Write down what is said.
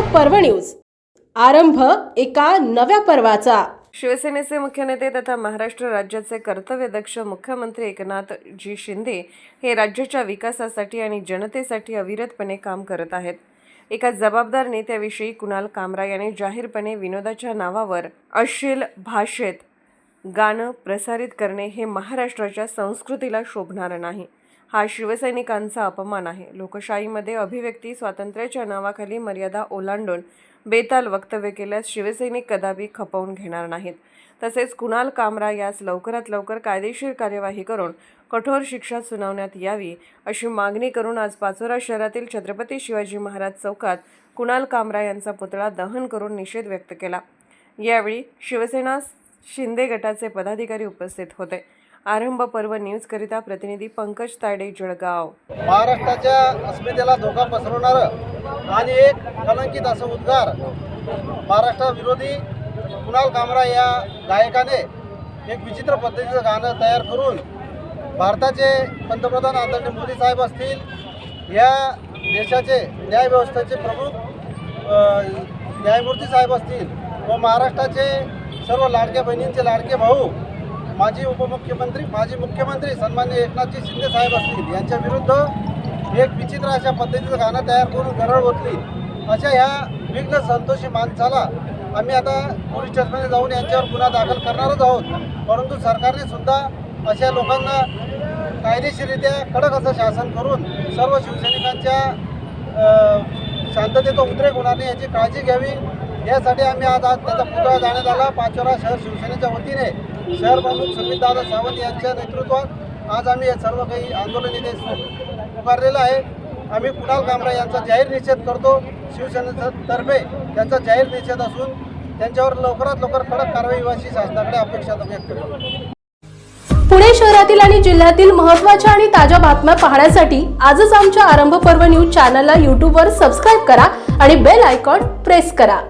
पर्व न्यूज. आरंभ एका नव्या पर्वाचा. शिवसेनेचे मुख्य नेते तथा महाराष्ट्र राज्याचे कर्तव्यदक्ष मुख्यमंत्री एकनाथजी शिंदे हे राज्याच्या विकासासाठी आणि जनतेसाठी अविरतपणे काम करत आहेत. एका जबाबदार नेत्याविषयी कुणाल कामरा यांनी जाहीरपणे विनोदाच्या नावावर अश्लील भाषेत गाणं प्रसारित करणे हे महाराष्ट्राच्या संस्कृतीला शोभणारं नाही. हा शिवसैनिकांचा अपमान आहे. लोकशाहीमध्ये अभिव्यक्ती स्वातंत्र्याच्या नावाखाली मर्यादा ओलांडून बेताल वक्तव्य केल्यास शिवसैनिक कदापि खपवून घेणार नाहीत. तसेच कुणाल कामरा यास लवकरात लवकर कायदेशीर कार्यवाही करून कठोर शिक्षा सुनावण्यात यावी अशी मागणी करून आज पाचोरा शहरातील छत्रपती शिवाजी महाराज चौकात कुणाल कामरा यांचा पुतळा दहन करून निषेध व्यक्त केला. यावेळी शिवसेना शिंदे गटाचे पदाधिकारी उपस्थित होते. आरंभ पर्व न्यूजकरिता प्रतिनिधी पंकज तायडे जळगाव. महाराष्ट्राच्या अस्मितेला धोका पसरवणारं आणि एक कलंकित असं उद्गार महाराष्ट्राविरोधी कुणाल कामरा या गायकाने एक विचित्र पद्धतीचं गाणं तयार करून भारताचे पंतप्रधान आदरणीय मोदी साहेब असतील या देशाचे न्यायव्यवस्थेचे प्रमुख न्यायमूर्ती साहेब असतील व महाराष्ट्राचे सर्व लाडक्या बहिणींचे लाडके भाऊ माजी उपमुख्यमंत्री माजी मुख्यमंत्री सन्मान्य एकनाथजी शिंदे साहेब असतील यांच्या विरुद्ध एक विचित्र अशा पद्धतीचं गाणं तयार करून गरळ होतली अशा ह्या विघ्न संतोषी माणसाला आम्ही आता पोलीस स्टेशनमध्ये जाऊन यांच्यावर गुन्हा दाखल करणारच आहोत. परंतु सरकारने सुद्धा अशा लोकांना कायदेशीररित्या कडक असं शासन करून सर्व शिवसैनिकांच्या शांततेचा उद्रेक होणार नाही याची काळजी घ्यावी. यासाठी आम्ही आज आज त्याचा पुतळा जाण्यात आला. पाचोरा शहर शिवसेनेच्या वतीने शहर प्रमुख सुमितदादा सावंत यांच्या नेतृत्वात आज आम्ही हे सर्व काही आंदोलन इथे पुकारलेलं आहे. आम्ही कुणाल कामरा यांचा जाहीर निषेध करतो. शिवसेनेतर्फे त्यांचा जाहीर निषेध असून त्यांच्यावर लवकरात लवकर कडक कारवाई व्हायची शासनाकडे अपेक्षा व्यक्त करतो. पुणे शहरातील आणि जिल्ह्यातील महत्त्वाच्या आणि ताज्या बातम्या पाहण्यासाठी आजच आमच्या आरंभ पर्व न्यूज चॅनलला यूट्यूबवर सबस्क्राईब करा आणि बेल आयकॉन प्रेस करा.